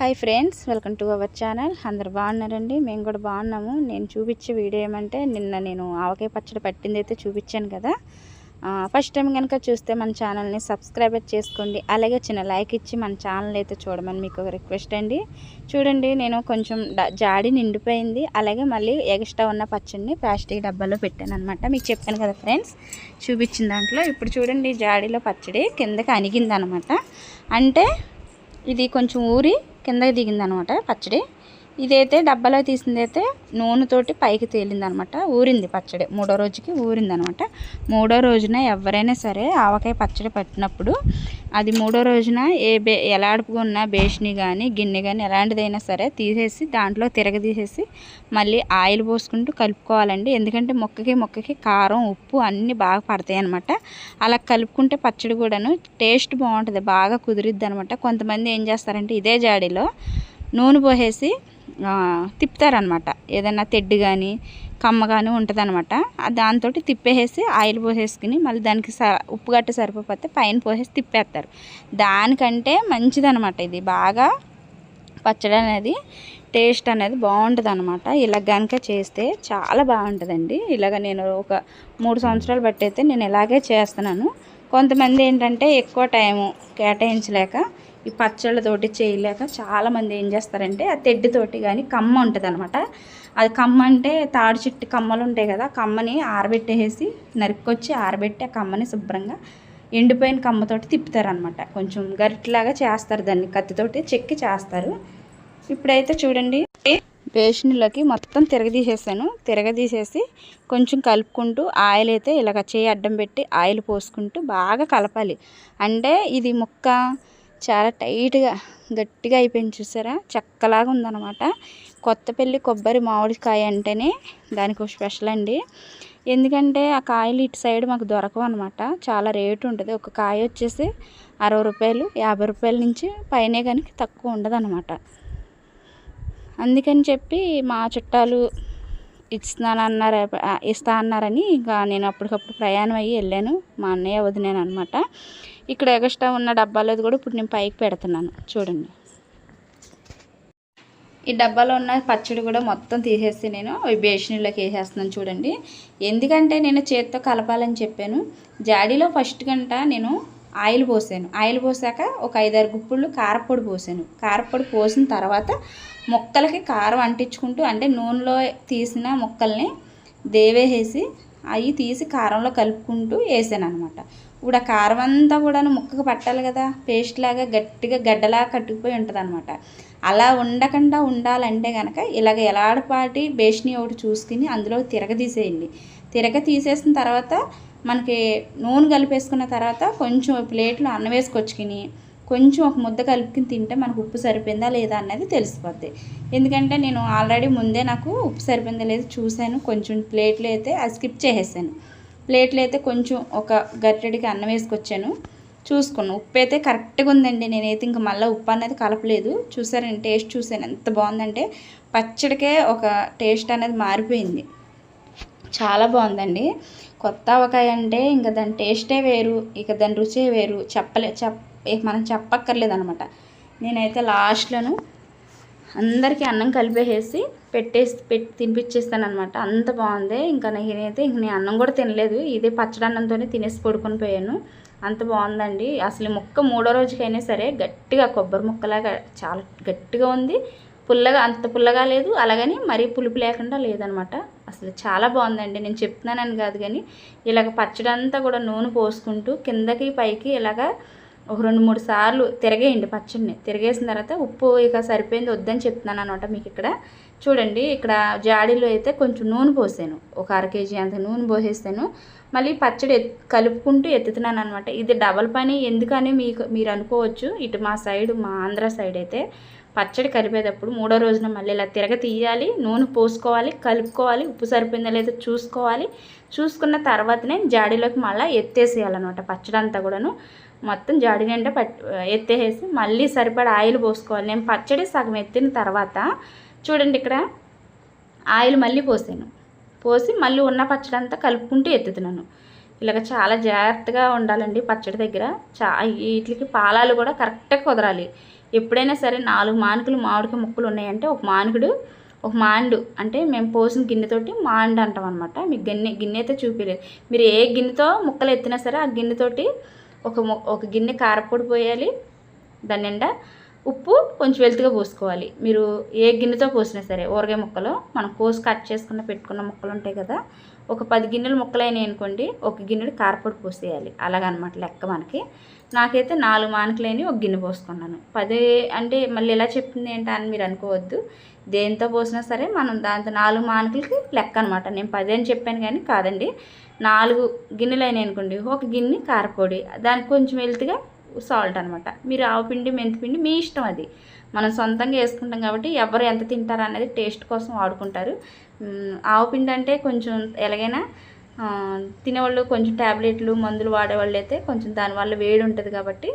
Hi friends welcome to our channel. అందరు బాగున్నారండి? మేము కూడా బాగున్నాము. నేను చూపించే వీడియో ఏమంటే నిన్న నేను ఆవకాయ పచ్చడి పట్టింది అయితే చూపించాను కదా. ఫస్ట్ టైం కనుక చూస్తే మన ఛానల్ని సబ్స్క్రైబ్ చేసుకోండి. అలాగే చిన్న లైక్ ఇచ్చి మన ఛానల్ అయితే చూడమని మీకు ఒక రిక్వెస్ట్ అండి. చూడండి నేను కొంచెం జాడి నిండిపోయింది. అలాగే మళ్ళీ ఎక్స్ట్రా ఉన్న పచ్చడిని ప్లాస్టిక్ డబ్బాలో పెట్టాను అనమాట మీకు చెప్పాను కదా ఫ్రెండ్స్ చూపించిన దాంట్లో. ఇప్పుడు చూడండి జాడీలో పచ్చడి కిందకి అణిగింది అనమాట అంటే ఇది కొంచెం ఊరి కిందకి దిగిందనమాట పచ్చడి. ఇదైతే డబ్బాలో తీసింది అయితే నూనెతోటి పైకి తేలింది అనమాట ఊరింది పచ్చడి. మూడో రోజుకి ఊరింది అనమాట మూడో రోజున ఎవరైనా సరే ఆవకాయ పచ్చడి పట్టినప్పుడు అది మూడో రోజున ఏ బే ఎలాడుకున్న బేషిని కానీ గిన్నె కానీ ఎలాంటిదైనా సరే తీసేసి దాంట్లో తిరగదీసేసి మళ్ళీ ఆయిల్ పోసుకుంటూ కలుపుకోవాలండి. ఎందుకంటే మొక్కకి మొక్కకి కారం ఉప్పు అన్నీ బాగా పడతాయి అనమాట అలా కలుపుకుంటే పచ్చడి కూడాను టేస్ట్ బాగుంటుంది. బాగా కుదిరిద్ది అనమాట కొంతమంది ఏం చేస్తారంటే ఇదే జాడీలో నూనె పోసేసి తిప్పుతారనమాట ఏదైనా తెడ్డు కానీ కమ్మ కానీ ఉంటుంది అనమాట దాంతో తిప్పేసి ఆయిల్ పోసేసుకుని మళ్ళీ దానికి స ఉప్పు గట్ట సరిపోతే పైన పోసేసి తిప్పేస్తారు దానికంటే మంచిదనమాట ఇది. బాగా పచ్చడి అనేది టేస్ట్ అనేది బాగుంటుంది అనమాట ఇలా కనుక చేస్తే చాలా బాగుంటుందండి. ఇలాగ నేను ఒక మూడు సంవత్సరాలు బట్టి అయితే నేను ఇలాగే చేస్తున్నాను. కొంతమంది ఏంటంటే ఎక్కువ టైము కేటాయించలేక ఈ పచ్చళ్ళతోటి చేయలేక చాలామంది ఏం చేస్తారంటే ఆ తెడ్డితోటి కానీ కమ్మ ఉంటుంది అనమాట అది కమ్మ అంటే తాడి చెట్టు కమ్మలు ఉంటాయి కదా కమ్మని ఆరబెట్టేసి నరుక్కొచ్చి ఆరబెట్టి ఆ కమ్మని శుభ్రంగా ఎండిపోయిన కమ్మతోటి తిప్పుతారనమాట కొంచెం గరిట్లాగా చేస్తారు దాన్ని కత్తితోటి చెక్కి చేస్తారు. ఇప్పుడైతే చూడండి బేషన్లోకి మొత్తం తిరగదీసేసాను. తిరగదీసేసి కొంచెం కలుపుకుంటూ ఆయిల్ అయితే ఇలాగ చేయి అడ్డం పెట్టి ఆయిల్ పోసుకుంటూ బాగా కలపాలి. అంటే ఇది ముక్క చాలా టైట్గా గట్టిగా అయిపోయింది చూసారా? చక్కలాగా ఉందన్నమాట. కొత్తపల్లి కొబ్బరి మామిడికాయ అంటేనే దానికి స్పెషల్ అండి. ఎందుకంటే ఆ కాయలు ఇటు సైడ్ మాకు దొరకవు అనమాట చాలా రేటు ఉంటుంది. ఒక కాయ వచ్చేసి అరవై రూపాయలు యాభై రూపాయల నుంచి పైనే కానీ తక్కువ ఉండదు అనమాట అందుకని చెప్పి మా చుట్టాలు ఇస్తానన్నారు ఇస్తా అన్నారని ఇంకా నేను అప్పటికప్పుడు ప్రయాణం అయ్యి వెళ్ళాను. మా అన్నయ్య వదిలేను అనమాట ఇక్కడ ఎగస్ట్రా ఉన్న డబ్బాలో కూడా ఇప్పుడు నేను పైకి పెడుతున్నాను. చూడండి. ఈ డబ్బాలో ఉన్న పచ్చడి కూడా మొత్తం తీసేసి నేను ఈ బేషన్లోకి వేసేస్తున్నాను చూడండి. ఎందుకంటే నేను చేతితో కలపాలని చెప్పాను. జాడీలో ఫస్ట్ గంట నేను ఆయిల్ పోసాను. ఆయిల్ పోసాక ఒక ఐదారు గుప్పుళ్ళు కారపొడి పోసాను. కారపొడి పోసిన తర్వాత ముక్కలకి కారం అంటించుకుంటూ అంటే నూనెలో తీసిన ముక్కల్ని దేవేసేసి అవి తీసి కారంలో కలుపుకుంటూ వేసాను అనమాట ఇప్పుడు ఆ కారం అంతా కూడా ముక్కకు పట్టాలి కదా పేస్ట్ లాగా గట్టిగా గడ్డలా కట్టుకుపోయి ఉంటుంది అనమాట అలా ఉండకుండా ఉండాలంటే కనుక ఇలాగ ఎలాడపాటి బేస్ని ఒకటి చూసుకుని అందులో తిరగ తీసేయండి. తిరగ తీసేసిన తర్వాత మనకి నూనె కలిపేసుకున్న తర్వాత కొంచెం ప్లేట్లో అన్నం వేసుకొచ్చుకుని కొంచెం ఒక ముద్ద కలుపుకుని తింటే మనకు ఉప్పు సరిపోయిందా లేదా అనేది తెలిసిపోద్ది. ఎందుకంటే నేను ఆల్రెడీ ముందే నాకు ఉప్పు సరిపోయిందా లేదా చూశాను కొంచెం ప్లేట్లు అయితే అది స్కిప్ చేసేసాను. ప్లేట్లు అయితే కొంచెం ఒక గట్టెడికి అన్నం వేసుకొచ్చాను. చూసుకున్నాను. ఉప్పు అయితే కరెక్ట్గా ఉందండి. నేనైతే ఇంకా మళ్ళీ ఉప్పు అనేది కలపలేదు. చూసారండి టేస్ట్ చూసాను ఎంత బాగుందంటే పచ్చడికే ఒక టేస్ట్ అనేది మారిపోయింది. చాలా బాగుందండి. కొత్త ఆవకాయ అంటే ఇంకా దాని టేస్టే వేరు. ఇక దాని రుచే వేరు. చెప్పలే చెప్ మనం చెప్పక్కర్లేదు అనమాట నేనైతే లాస్ట్లోను అందరికీ అన్నం కలిపేసేసి పెట్టేసి పెట్టి తినిపించేస్తాను అనమాట అంత బాగుంది. ఇంకా నేనైతే ఇంక నేను అన్నం కూడా తినలేదు. ఇదే పచ్చడి అన్నంతోనే తినేసి పడుకొని పోయాను. అంత బాగుందండి. అసలు ముక్క మూడో రోజుకైనా సరే గట్టిగా కొబ్బరి ముక్కలాగా చాలా గట్టిగా ఉంది. పుల్లగా అంత పుల్లగా లేదు. అలాగని మరీ పులుపు లేకుండా లేదనమాట అసలు చాలా బాగుందండి. నేను చెప్తున్నానని కాదు కానీ ఇలాగ పచ్చడి అంతా కూడా నూనె పోసుకుంటూ కిందకి పైకి ఇలాగా ఒక రెండు మూడు సార్లు తిరగేయండి పచ్చడిని. తిరగేసిన తర్వాత ఉప్పు ఇక సరిపోయింది వద్దని చెప్తున్నాను అనమాట మీకు ఇక్కడ. చూడండి ఇక్కడ జాడీలో అయితే కొంచెం నూనె పోసాను. ఒక అర కేజీ అంత నూనె పోసేస్తాను మళ్ళీ పచ్చడి కలుపుకుంటూ ఎత్తుతున్నాను అనమాట. ఇది డబల్ పని. ఎందుకని మీకు మీరు అనుకోవచ్చు ఇటు మా సైడ్ మా ఆంధ్ర సైడ్ అయితే పచ్చడి కలిపేటప్పుడు మూడో రోజున మళ్ళీ ఇలా తిరగ తీయాలి నూనె పోసుకోవాలి కలుపుకోవాలి ఉప్పు సరిపోయిందా లేదో చూసుకోవాలి. చూసుకున్న తర్వాతనే జాడీలోకి మళ్ళీ ఎత్తేసేయాలన్నమాట పచ్చడి అంతా కూడాను. మొత్తం జాడి నిండా పట్ ఎత్తేసి మళ్ళీ సరిపడా ఆయిల్ పోసుకోవాలి. నేను పచ్చడి సగం ఎత్తిన తర్వాత చూడండి ఇక్కడ ఆయిల్ మళ్ళీ పోసాను. పోసి మళ్ళీ ఉన్న పచ్చడి అంతా కలుపుకుంటూ ఎత్తుతున్నాను. ఇలాగ చాలా జాగ్రత్తగా ఉండాలండి పచ్చడి దగ్గర. చా వీటికి పాలాలు కూడా కరెక్ట్గా కుదరాలి. ఎప్పుడైనా సరే నాలుగు మానుకులు మామిడికాయ ముక్కలు ఉన్నాయంటే ఒక మానుకుడు ఒక మాండు అంటే మేము పోసిన గిన్నెతోటి మాండు అంటాం అనమాట మీకు గిన్నె గిన్నె అయితే చూపించలేదు మీరు ఏ గిన్నెతో ముక్కలు ఎత్తినా సరే ఆ గిన్నెతోటి ఒక ఒక గిన్నె కారపొడి పోయాలి దాని నిండా ఉప్పు కొంచెం వెలుతుగా పోసుకోవాలి. మీరు ఏ గిన్నెతో పోసినా సరే ఊరగాయ ముక్కలు మనం కోసి కట్ చేసుకున్న పెట్టుకున్న ముక్కలు ఉంటాయి కదా ఒక పది గిన్నెలు ముక్కలు అయినాయి అనుకోండి ఒక గిన్నెడు కారపొడి పోసేయాలి. అలాగనమాట లెక్క మనకి. నాకైతే నాలుగు మానకలేని ఒక గిన్నె పోసుకున్నాను. పది అంటే మళ్ళీ ఎలా చెప్పింది ఏంటా అని మీరు అనుకోవద్దు. దేంతో పోసినా సరే మనం దాంతో నాలుగు మానకులకి లెక్క అనమాట నేను పది అని చెప్పాను కానీ కాదండి. నాలుగు గిన్నెలు అయినాయి అనుకోండి ఒక గిన్నె కారపొడి దానికి కొంచెం వెళ్తుగా సాల్ట్ అనమాట మీరు ఆవుపిండి మెంతిపిండి మీ ఇష్టం అది. మనం సొంతంగా వేసుకుంటాం కాబట్టి ఎవరు ఎంత తింటారు అనేది టేస్ట్ కోసం వాడుకుంటారు. ఆవుపిండి అంటే కొంచెం ఎలాగైనా తినేవాళ్ళు కొంచెం ట్యాబ్లెట్లు మందులు వాడేవాళ్ళు అయితే కొంచెం దానివల్ల వేడి ఉంటుంది కాబట్టి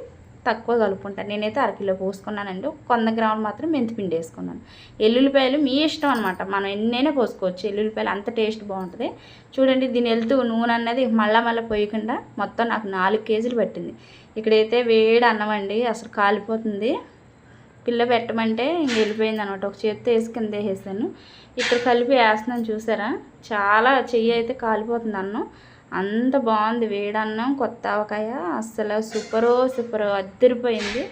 తక్కువ కలుపుకుంటాను నేనైతే అరకిలో పోసుకున్నానండి. వంద గ్రాములు మాత్రం మెంతిపిండి వేసుకున్నాను. ఎల్లుల్లిపాయలు మీ ఇష్టం అనమాట మనం ఎన్నైనా పోసుకోవచ్చు. ఎల్లుల్లిపాయలు అంత టేస్ట్ బాగుంటుంది. చూడండి దీని వెళ్తూ నూనె అన్నది మళ్ళా మళ్ళీ పోయకుండా మొత్తం నాకు నాలుగు కేజీలు పట్టింది. ఇక్కడైతే వేడి అన్నం అండి. అసలు కాలిపోతుంది. పిల్ల పెట్టమంటే ఇంక వెళ్ళిపోయింది అనమాట. ఒక చేతితో వేసి కింద వేసేసాను. ఇక్కడ కలిపి వేస్తున్నాను చూసారా? చాలా చెయ్యి అయితే కాలిపోతుంది అన్నం. అంత బాగుంది. వేడన్నం కొత్త ఆవకాయ అస్సలు సూపరో సూపరో అద్దరిపోయింది.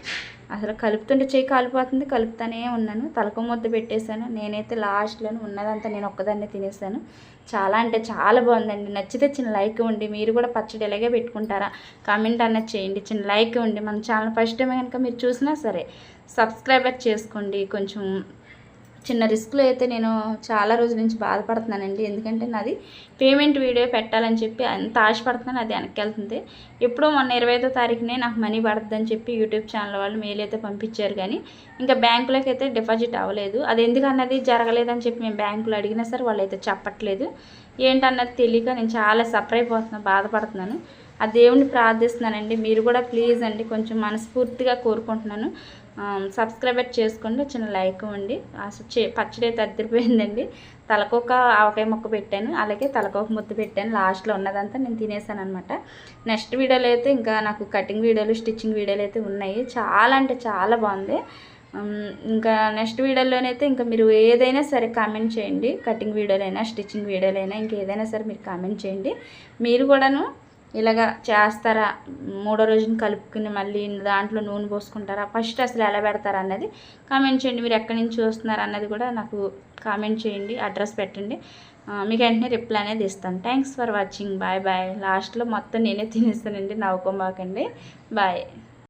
అసలు కలుపుతుంటే చెయ్యి కాలిపోతుంది కలుపుతానే ఉన్నాను. తలక ముద్ద పెట్టేశాను. నేనైతే లాస్ట్లోనే ఉన్నదంతా నేను ఒక్కదాన్నే తినేసాను. చాలా అంటే చాలా బాగుందండి. నచ్చితే చిన్న లైక్ ఉండి మీరు కూడా పచ్చడి ఇలాగే పెట్టుకుంటారా? కామెంట్ అన్నది చేయండి. చిన్న లైక్ ఉండి మన ఛానల్ ఫస్ట్ టైం కనుక మీరు చూసినా సరే సబ్స్క్రైబర్ చేసుకోండి. కొంచెం చిన్న రిస్క్లో అయితే నేను చాలా రోజుల నుంచి బాధపడుతున్నానండి. ఎందుకంటే నాది పేమెంట్ వీడియో పెట్టాలని చెప్పి అంత ఆశపడుతున్నాను అది వెనక్కి వెళ్తుంది ఎప్పుడో మొన్న ఇరవై ఐదో తారీఖునే నాకు మనీ పడుతుందని చెప్పి యూట్యూబ్ ఛానల్ వాళ్ళు మెయిల్ అయితే పంపించారు కానీ ఇంకా బ్యాంకులోకి అయితే డిపాజిట్ అవ్వలేదు. అది ఎందుకన్నది జరగలేదని చెప్పి మేము బ్యాంకులో అడిగినా సరే వాళ్ళు అయితే చెప్పట్లేదు. ఏంటన్నది తెలియక నేను చాలా సఫర్ అయిపోతున్నాను బాధపడుతున్నాను. ఆ దేవుణ్ణి ప్రార్థిస్తున్నానండి. మీరు కూడా ప్లీజ్ అండి కొంచెం మనస్ఫూర్తిగా కోరుకుంటున్నాను. సబ్స్క్రైబర్ చేసుకోండి చిన్న లైక్ ఇవ్వండి. అసలు చే పచ్చడి అయితే అద్దరిపోయిందండి. తలకొక ఆవకాయ మొక్క పెట్టాను అలాగే తలకొక ముద్ద పెట్టాను. లాస్ట్లో ఉన్నదంతా నేను తినేసాను అనమాట నెక్స్ట్ వీడియోలో అయితే ఇంకా నాకు కటింగ్ వీడియోలు స్టిచ్చింగ్ వీడియోలు అయితే ఉన్నాయి. చాలా అంటే చాలా బాగుంది. ఇంకా నెక్స్ట్ వీడియోలోనైతే ఇంకా మీరు ఏదైనా సరే కామెంట్ చేయండి. కటింగ్ వీడియోలైనా స్టిచ్చింగ్ వీడియోలైనా ఇంకా ఏదైనా సరే మీరు కామెంట్ చేయండి. మీరు కూడాను ఇలాగ చేస్తారా? మూడో రోజున కలుపుకుని మళ్ళీ దాంట్లో నూనె పోసుకుంటారా? ఫస్ట్ అసలు ఎలా పెడతారా అన్నది కామెంట్ చేయండి. మీరు ఎక్కడి నుంచి చూస్తున్నారు అన్నది కూడా నాకు కామెంట్ చేయండి అడ్రస్ పెట్టండి. మీకు వెంటనే రిప్లై అనేది ఇస్తాను. Thanks for watching bye bye లాస్ట్లో మొత్తం నేనే తినేస్తానండి. నవ్వుకోమాకండి. బాయ్